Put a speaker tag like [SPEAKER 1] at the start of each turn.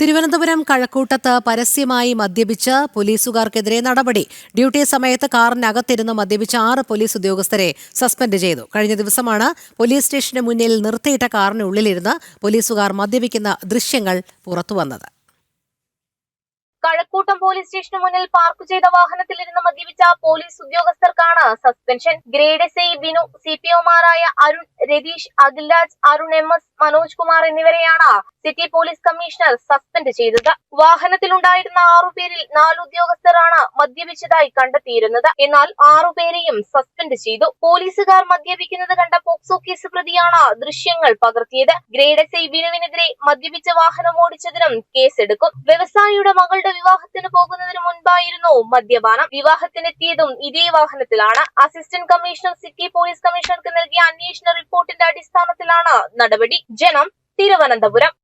[SPEAKER 1] തിരുവനന്തപുരം കഴക്കൂട്ടത്ത് പരസ്യമായി മദ്യപിച്ച് പോലീസുകാർക്കെതിരെ നടപടി ഡ്യൂട്ടി സമയത്ത് കാറിനകത്തിരുന്ന് മദ്യപിച്ച ആറ് പോലീസ് ഉദ്യോഗസ്ഥരെ സസ്പെൻഡ് ചെയ്തു കഴിഞ്ഞ ദിവസമാണ് പോലീസ് സ്റ്റേഷന് മുന്നിൽ നിർത്തിയിട്ട കാറിനുള്ളിലിരുന്ന് പോലീസുകാർ മദ്യപിക്കുന്ന ദൃശ്യങ്ങൾ പുറത്തുവന്നത്
[SPEAKER 2] കഴക്കൂട്ടം പോലീസ് സ്റ്റേഷന് മുന്നിൽ പാർക്ക് ചെയ്ത വാഹനത്തിലിരുന്ന് മദ്യപിച്ച പോലീസ് ഉദ്യോഗസ്ഥർക്കാണ് suspension grade S I Binu C P ഒമാരായ അരുൺ രതീഷ് അഖിൽരാജ് അരുൺ എം എസ് മനോജ് കുമാർ എന്നിവരെയാണ് സിറ്റി പോലീസ് കമ്മീഷണർ സസ്പെൻഡ് ചെയ്തത് വാഹനത്തിലുണ്ടായിരുന്ന ആറു പേരിൽ നാല് ഉദ്യോഗസ്ഥരാണ് മദ്യപിച്ചതായി കണ്ടെത്തിയിരുന്നത് എന്നാൽ ആറുപേരെയും സസ്പെൻഡ് ചെയ്തു പോലീസുകാർ മദ്യപിക്കുന്നത് കണ്ട പോക്സോ കേസ് പ്രതിയാണ് ദൃശ്യങ്ങൾ പകർത്തിയത് ഗ്രേഡ് എസ് ഐ വിനുവിനെതിരെ മദ്യപിച്ച വാഹനം ഓടിച്ചതിനും കേസെടുക്കും വ്യവസായിയുടെ മകളുടെ വിവാഹത്തിന് പോകുന്നതിന് മുൻപായിരുന്നു മദ്യപാനം വിവാഹത്തിനെത്തിയതും ഇതേ വാഹനത്തിലാണ് അസിസ്റ്റന്റ് കമ്മീഷണർ സിറ്റി പോലീസ് കമ്മീഷണർക്ക് നൽകിയ അന്വേഷണ റിപ്പോർട്ടിന്റെ അടിസ്ഥാനത്തിലാണ് നടപടി ജനം തിരുവനന്തപുരം